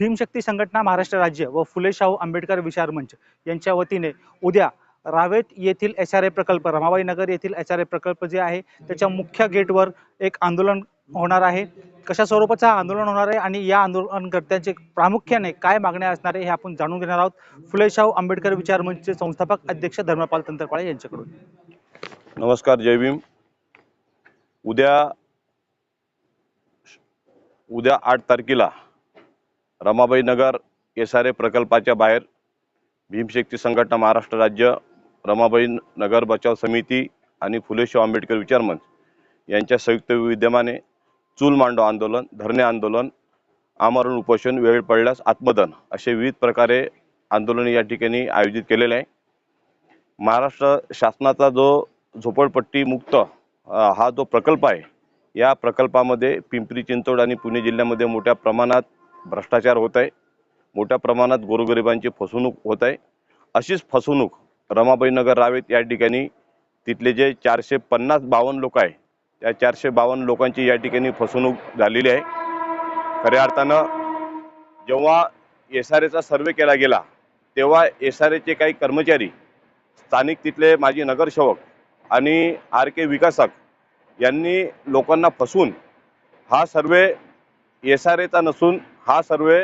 भीमशक्ती संघटना महाराष्ट्र राज्य व फुले शाहू आंबेडकर विचार मंच यांच्या वतीने उद्या रावेत येथील एस आर ए प्रकल्प रमाबाई नगर येथील एस आर ए प्रकल्प जे आहे त्याच्या मुख्य गेटवर एक आंदोलन होणार आहे. कशा स्वरूपाचं आंदोलन होणार आहे आणि या आंदोलनकर्त्यांचे प्रामुख्याने काय मागण्या असणार आहे हे आपण जाणून घेणार आहोत. फुले शाहू आंबेडकर विचार मंचचे संस्थापक अध्यक्ष धर्मपाल तंत्रपाळे यांच्याकडून. नमस्कार जय भीम. उद्या उद्या आठ तारखेला Ramabai Nagar S R A प्रकल्पाच्या बाहेर भीमशक्ती संघटना महाराष्ट्र राज्य रमाबाई नगर बचाव समिती आणि फुले आंबेडकर विचारमंच यांच्या संयुक्त विद्यमाने चूल मांडो आंदोलन धरणे आंदोलन आमरण उपोषण वेळ पडल्यास आत्मदन असे विविध प्रकारे आंदोलन या ठिकाणी आयोजित केलेले आहे. महाराष्ट्र शासनाचा जो झोपडपट्टी मुक्त हा जो प्रकल्प आहे या प्रकल्पामध्ये पिंपरी चिंचवड आणि पुणे जिल्ह्यामध्ये मोठ्या प्रमाणात भ्रष्टाचार होत आहे मोठ्या प्रमाणात गोरगरिबांची फसवणूक होत आहे अशीच फसवणूक रमाबाई नगर रावेत या ठिकाणी तिथले जे चारशे पन्नास बावन्न लोक आहे त्या चारशे बावन्न लोकांची या ठिकाणी फसवणूक झालेली आहे. खऱ्या अर्थानं जेव्हा एस आर एचा सर्वे केला गेला तेव्हा एस आर एचे काही कर्मचारी स्थानिक तिथले माजी नगरसेवक आणि आर के विकासक यांनी लोकांना फसवून हा सर्वे एस आर एचा नसून हा सर्वे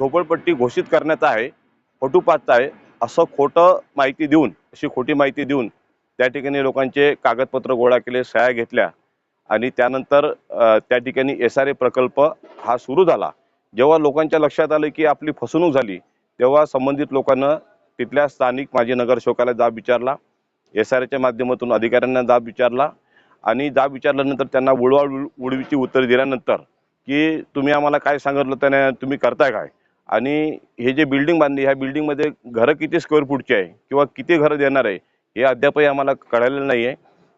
झोपडपट्टी घोषित करण्याचा आहे फोटोपाथचा आहे असं खोटं माहिती देऊन अशी खोटी माहिती देऊन त्या ठिकाणी लोकांचे कागदपत्र गोळा केले सह्या घेतल्या आणि त्यानंतर त्या ठिकाणी एस आर ए प्रकल्प हा सुरू झाला. जेव्हा लोकांच्या लक्षात आलं की आपली फसवणूक झाली तेव्हा संबंधित लोकांना तिथल्या स्थानिक माजी नगरसेवकाला जाब विचारला एस आर एच्या माध्यमातून अधिकाऱ्यांना जाब विचारला आणि जाब विचारल्यानंतर त्यांना उडवा उडवीची उत्तर दिल्यानंतर की तुम्ही आम्हाला काय सांगितलं त्याने तुम्ही करताय काय? आणि हे जे बिल्डिंग बांधली ह्या बिल्डिंगमध्ये घरं किती स्क्वेअर फूटची आहे? किंवा किती घरं देणार आहे? हे अद्यापही आम्हाला कळालेलं नाही आहे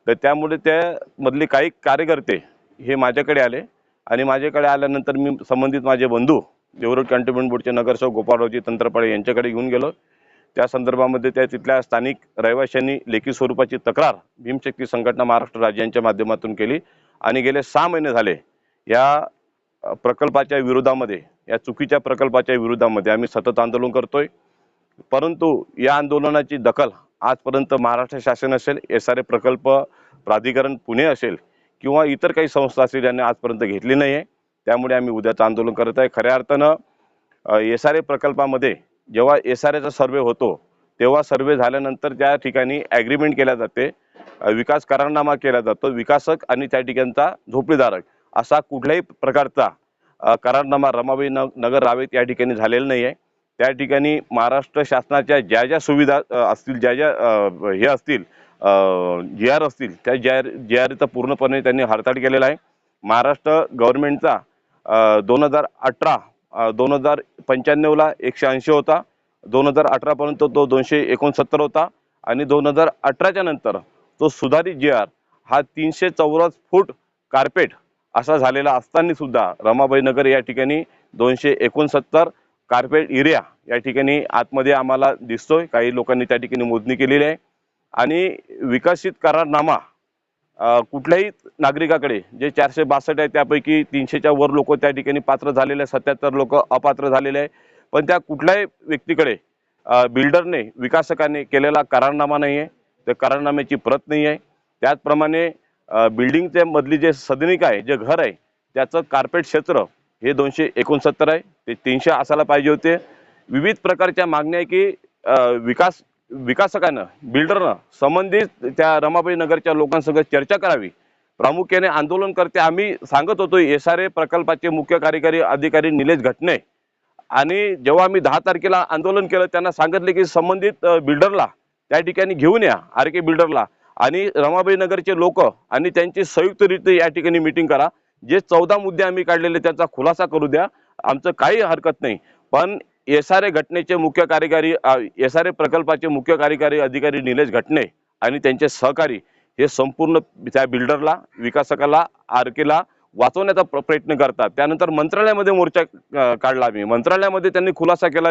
तर त्यामुळे त्यामधले काही कार्यकर्ते हे माझ्याकडे आले. आणि माझ्याकडे आल्यानंतर मी संबंधित माझे बंधू देवरोड कॅन्टोन्मेंट बोर्डचे नगरसेवक गोपाळरावजी तंत्रपाळे यांच्याकडे घेऊन गेलो. त्या संदर्भामध्ये त्या तिथल्या स्थानिक रहिवाशांनी लेखी स्वरूपाची तक्रार भीमशक्ती संघटना महाराष्ट्र राज्यांच्या माध्यमातून केली. आणि गेले सहा महिने झाले. या प्रकल्पाच्या विरोधामध्ये या चुकीच्या प्रकल्पाच्या विरोधामध्ये आम्ही सतत आंदोलन करतोय. परंतु या आंदोलनाची दखल आजपर्यंत महाराष्ट्र शासन असेल एस आर ए प्रकल्प प्राधिकरण पुणे असेल किंवा इतर काही संस्था असतील यांनी आजपर्यंत घेतली नाही आहे त्यामुळे आम्ही उद्याचं आंदोलन करत आहे. खऱ्या अर्थानं एस आर ए प्रकल्पामध्ये जेव्हा एस आर एचा सर्वे होतो तेव्हा सर्वे झाल्यानंतर त्या ठिकाणी ॲग्रीमेंट केल्या जाते. विकास करारनामा केला जातो. विकासक आणि त्या ठिकाणचा झोपडीधारक असा कुठल्याही प्रकारचा करारनामा रमाबाई न नगर रावेत या ठिकाणी झालेला नाही आहे त्या ठिकाणी महाराष्ट्र शासनाच्या ज्या ज्या सुविधा असतील ज्या ज्या हे असतील जी आर असतील त्या जी आर जी आरचा पूर्णपणे त्यांनी हरताळ केलेला आहे. महाराष्ट्र गव्हर्नमेंटचा दोन हजार अठरा दोन हजार पंच्याण्णवला एकशे ऐंशी होता. दोन हजार अठरापर्यंत तो दोनशे एकोणसत्तर होता. आणि दोन हजार अठराच्या नंतर तो सुधारित जी आर हा तीनशे चौरस फूट कार्पेट असा झालेला असताना सुद्धा रमाबाई नगर या ठिकाणी दोनशे एकोणसत्तर कार्पेट एरिया या ठिकाणी आतमध्ये आम्हाला दिसतोय. काही लोकांनी त्या ठिकाणी मोजणी केलेली आहे. आणि विकसित करारनामा कुठल्याही नागरिकाकडे जे चारशे बासष्ट आहे त्यापैकी तीनशेच्या वर लोक त्या ठिकाणी पात्र झालेले आहे सत्याहत्तर लोक अपात्र झालेले आहे पण त्या कुठल्याही व्यक्तीकडे बिल्डरने विकासकाने केलेला करारनामा नाही आहे त्या करारनाम्याची प्रत नाही आहे त्याचप्रमाणे बिल्डिंगच्या मधली जे सदनिक आहे जे घर आहे त्याचं कार्पेट क्षेत्र हे दोनशे एकोणसत्तर आहे. ते तीनशे असायला पाहिजे होते. विविध प्रकारच्या मागण्या आहे की विकास विकासकानं बिल्डरनं संबंधित त्या रमाबाई नगरच्या लोकांसंग चर्चा करावी. प्रामुख्याने आंदोलनकर्ते आम्ही सांगत होतो एस आर ए प्रकल्पाचे मुख्य कार्यकारी अधिकारी निलेश घटणे आणि जेव्हा आम्ही दहा तारखेला आंदोलन केलं त्यांना सांगितले की संबंधित बिल्डरला त्या ठिकाणी घेऊन या आर के बिल्डरला. आणि रमाबाई नगरचे लोक आणि त्यांची संयुक्तरित्या या ठिकाणी मिटिंग करा. जे चौदा मुद्दे आम्ही काढलेले त्यांचा खुलासा करू द्या. आमचं काही हरकत नाही. पण एस आर ए घटनेचे मुख्य कार्यकारी एस आर ए प्रकल्पाचे मुख्य कार्यकारी अधिकारी निलेश घटने आणि त्यांचे सहकारी हे संपूर्ण त्या बिल्डरला विकासकाला आर केला वाचवण्याचा प्रयत्न करतात. त्यानंतर मंत्रालयामध्ये मोर्चा काढला आम्ही. मंत्रालयामध्ये त्यांनी खुलासा केला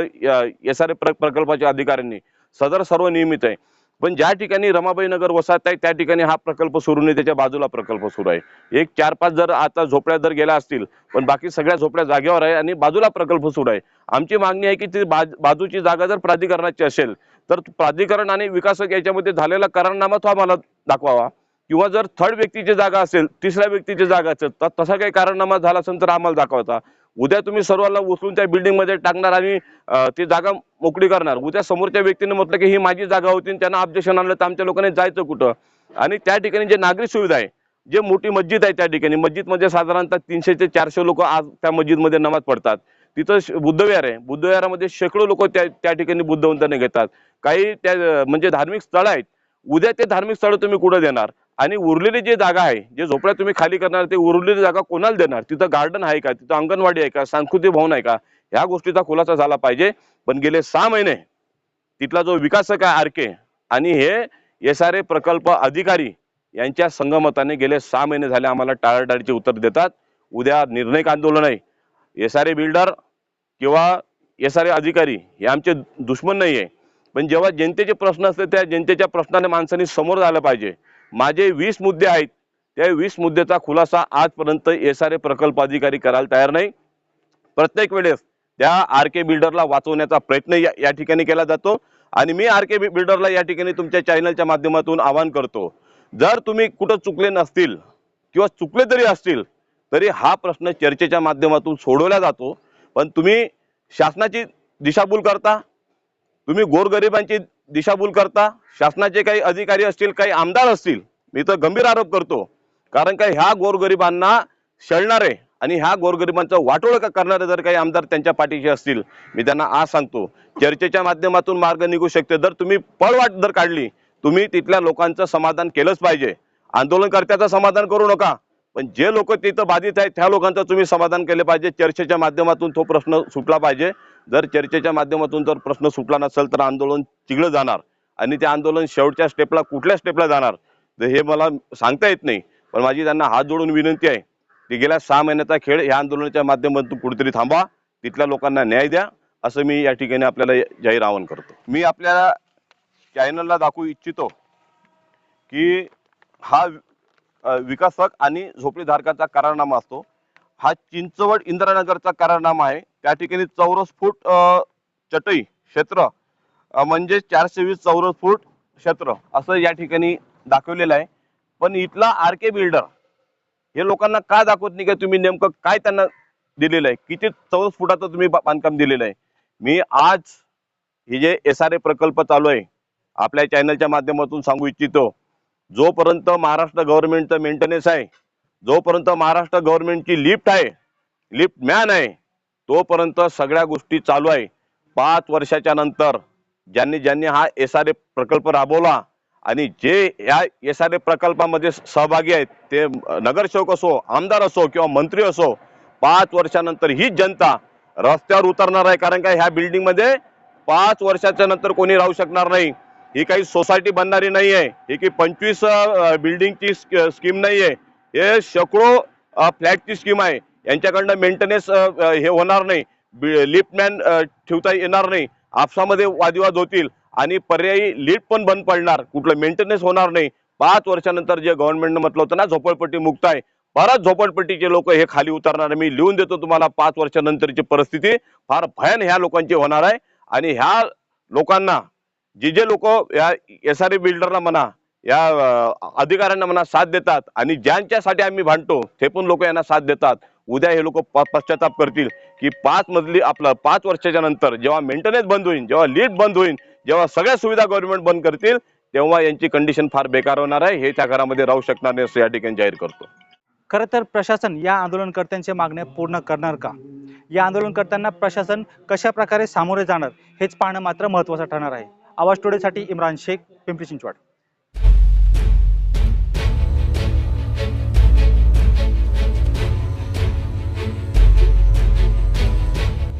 एस आर ए प्रकल्पाच्या अधिकाऱ्यांनी. सदर सर्व नियमित आहे. पण ज्या ठिकाणी रमाबाई नगर वसाहत आहे त्या ठिकाणी हा प्रकल्प सुरू नाही त्याच्या बाजूला प्रकल्प सुरू आहे. एक चार पाच जर आता झोपड्या जर गेल्या असतील पण बाकी सगळ्या झोपड्या जागेवर आहे आणि बाजूला प्रकल्प सुरू आहे. आमची मागणी आहे की ती बाज- बाजूची जागा जर प्राधिकरणाची असेल तर प्राधिकरण आणि विकासक याच्यामध्ये झालेला करारनामा तो आम्हाला दाखवावा. किंवा जर थर्ड व्यक्तीची जागा असेल तिसऱ्या व्यक्तीची जागा असेल तर तसा काही कारणनामा झाला असेल तर आम्हाला दाखवता उद्या तुम्ही सर्वांना उचलून त्या बिल्डिंगमध्ये टाकणार आणि ती जागा मोकळी करणार. उद्या समोरच्या व्यक्तीने म्हटलं की ही माझी जागा होती आणि त्यांना ऑब्जेक्शन आणलं तर आमच्या लोकांनी जायचं कुठं? आणि त्या ठिकाणी जे नागरिक सुविधा आहे जे मोठी मस्जिद आहे त्या ठिकाणी मस्जिदमध्ये म्हणजे साधारणतः तीनशे ते चारशे लोक आज त्या मस्जिदमध्ये नमाज पडतात. तिथं श- बुद्धविहार आहे. बुद्धविहारामध्ये शेकडो लोक त्या त्या ठिकाणी बुद्धवंतने घेतात. काही त्या म्हणजे धार्मिक स्थळं आहेत. उद्या ते धार्मिक स्थळं तुम्ही कुठं देणार? आणि उरलेली जी जागा आहे जे झोपड्या तुम्ही खाली करणार ते उरलेली जागा कोणाला देणार? तिथं गार्डन आहे का? तिथं अंगणवाडी आहे का? सांस्कृतिक भवन आहे का? ह्या गोष्टीचा खुलासा झाला पाहिजे. पण गेले सहा महिने तिथला जो विकासक आहे आर के आणि हे एस आर ए प्रकल्प अधिकारी यांच्या संगमताने गेले सहा महिने झाले आम्हाला टाळाटाळीचे उत्तर देतात. उद्या निर्णयक आंदोलन आहे. एस आर ए बिल्डर किंवा एस आर ए अधिकारी हे आमचे दुश्मन नाही आहे पण जेव्हा जनतेचे प्रश्न असते त्या जनतेच्या प्रश्नाने माणसांनी समोर झालं पाहिजे. माझे वीस मुद्दे आहेत. त्या वीस मुद्द्याचा खुलासा आजपर्यंत एस आर ए प्रकल्प अधिकारी करायला तयार नाही. प्रत्येक वेळेस त्या आर के बिल्डरला वाचवण्याचा प्रयत्न या या ठिकाणी केला जातो. आणि मी आर के बिल्डरला या ठिकाणी तुमच्या चॅनलच्या माध्यमातून आवाहन करतो. जर तुम्ही कुठं चुकले नसतील किंवा चुकले तरी असतील तरी हा प्रश्न चर्चेच्या माध्यमातून सोडवला जातो. पण तुम्ही शासनाची दिशाभूल करता. तुम्ही गोरगरिबांची दिशाभूल करता शासनाचे काही अधिकारी असतील काही आमदार असतील मी तर गंभीर आरोप करतो. कारण का ह्या गोरगरिबांना शळणारे आणि ह्या गोरगरिबांचं वाटोळ क- करणारे जर काही आमदार त्यांच्या पाठीशी असतील मी त्यांना आज सांगतो. चर्चेच्या माध्यमातून मार्ग निघू शकते. जर तुम्ही पळवाट जर काढली तुम्ही तिथल्या लोकांचं समाधान केलंच पाहिजे. आंदोलनकर्त्याचं समाधान करू नका. पण जे लोक तिथं बाधित आहेत त्या लोकांचं तुम्ही समाधान केलं पाहिजे. चर्चेच्या माध्यमातून तो प्रश्न सुटला पाहिजे. जर चर्चेच्या माध्यमातून जर प्रश्न सुटला नसेल तर आंदोलन तिघडं जाणार. आणि ते आंदोलन शेवटच्या स्टेपला कुठल्या स्टेपला जाणार? तर हे मला सांगता येत नाही. पण माझी त्यांना हात जोडून विनंती आहे की गेल्या सहा महिन्याचा खेळ ह्या आंदोलनाच्या माध्यमातून कुठेतरी थांबा तिथल्या लोकांना न्याय द्या. असं मी या ठिकाणी आपल्याला जाहीर आवाहन करतो. मी आपल्या चॅनलला दाखवू इच्छितो की हा विकासक आणि झोपडीधारकाचा करारनामा असतो. हा चिंचवड इंदिरानगरचा करारनामा आहे. त्या ठिकाणी चौरस फूट चटई क्षेत्र म्हणजे चारशे वीस चौरस फूट क्षेत्र असं या ठिकाणी दाखवलेलं आहे. पण इथला आर के बिल्डर हे लोकांना का दाखवत नाही का तुम्ही नेमकं काय त्यांना दिलेलं आहे? किती चौरस फुटाचं तुम्ही बांधकाम दिलेलं आहे? मी आज हे जे एस आर ए प्रकल्प चालू आहे आपल्या चॅनलच्या माध्यमातून सांगू इच्छितो. जोपर्यंत महाराष्ट्र गव्हर्नमेंटचं मेंटेनन्स आहे जोपर्यंत महाराष्ट्र गव्हर्नमेंटची लिफ्ट आहे लिफ्ट मॅन आहे तोपर्यंत सगळ्या गोष्टी चालू आहे. पाच वर्षाच्या नंतर ज्यांनी ज्यांनी हा एस आर ए प्रकल्प राबवला आणि जे या एस आर ए प्रकल्पामध्ये सहभागी आहेत ते नगरसेवक असो आमदार असो किंवा मंत्री असो पाच वर्षानंतर ही जनता रस्त्यावर उतरणार आहे कारण का ह्या बिल्डिंगमध्ये पाच वर्षाच्या नंतर कोणी राहू शकणार नाही. ही काही सोसायटी बनणारी नाही आहे ही काही पंचवीस बिल्डिंगची स्कीम नाही आहे हे शेकडो फ्लॅटची स्कीम आहे. यांच्याकडनं मेंटेनन्स हे होणार नाही. लिफ्टमॅन ठेवता येणार नाही. आपसामध्ये वादविवाद होतील. आणि पर्यायी लिफ्ट पण बंद पडणार. कुठलं मेंटेनन्स होणार नाही. पाच वर्षानंतर जे गव्हर्नमेंटनं म्हटलं होतं ना झोपडपट्टी मुक्त आहे. परत झोपडपट्टीचे लोक हे खाली उतरणार. मी लिहून देतो तुम्हाला पाच वर्षानंतरची परिस्थिती. फार भयान ह्या लोकांची होणार आहे. आणि ह्या लोकांना जे जे लोक या एस आर ए बिल्डरला म्हणा या अधिकाऱ्यांना म्हणा साथ देतात आणि ज्यांच्यासाठी आम्ही भांडतो ते पण लोक यांना साथ देतात. उद्या हे लोक पश्चाताप करतील की पाच मजली आपलं पाच वर्षाच्या नंतर जेव्हा मेंटेनन्स बंद होईल जेव्हा लिफ्ट बंद होईल जेव्हा सगळ्या सुविधा गव्हर्नमेंट बंद करतील तेव्हा यांची कंडिशन फार बेकार होणार आहे. हे त्या घरामध्ये राहू शकणार नाही असं या ठिकाणी जाहीर करतो. खरं तर प्रशासन या आंदोलनकर्त्यांच्या मागण्या पूर्ण करणार का? या आंदोलनकर्त्यांना प्रशासन कशा प्रकारे सामोरे जाणार हेच पाहणं मात्र महत्त्वाचं ठरणार आहे. आवाज टोडेसाठी इम्रान शेख पिंपरी चिंचवाड.